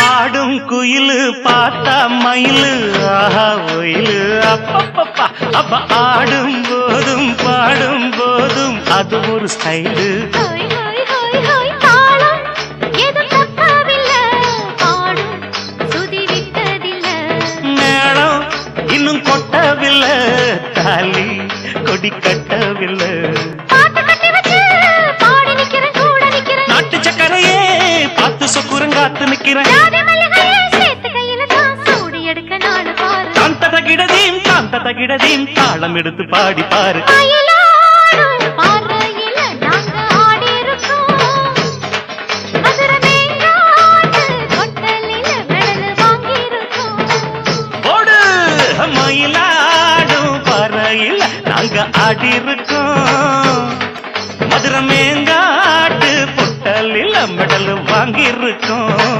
ஆடும் குயிலு பார்த்தா மயிலு ஆஹா ஒயிலு. அப்பப்பப்பா. அப்ப ஆடும் போதும் பாடும் போதும். அது ஒரு ஸ்டைலு. மேளம் இன்னும் கொட்டவில்லை. தாலி கொடி கட்டவில்லை. பார்த்து சொக்குரங்காத்து நிக்கிறேன். கையில தான் தகிடதீம் தகிடதீம் தாளம் எடுத்து பாடி பாரு. மயிலாடும் பறையில் நாங்க ஆடி இருக்கோம் கடலும் வாங்கியிருக்கோம்.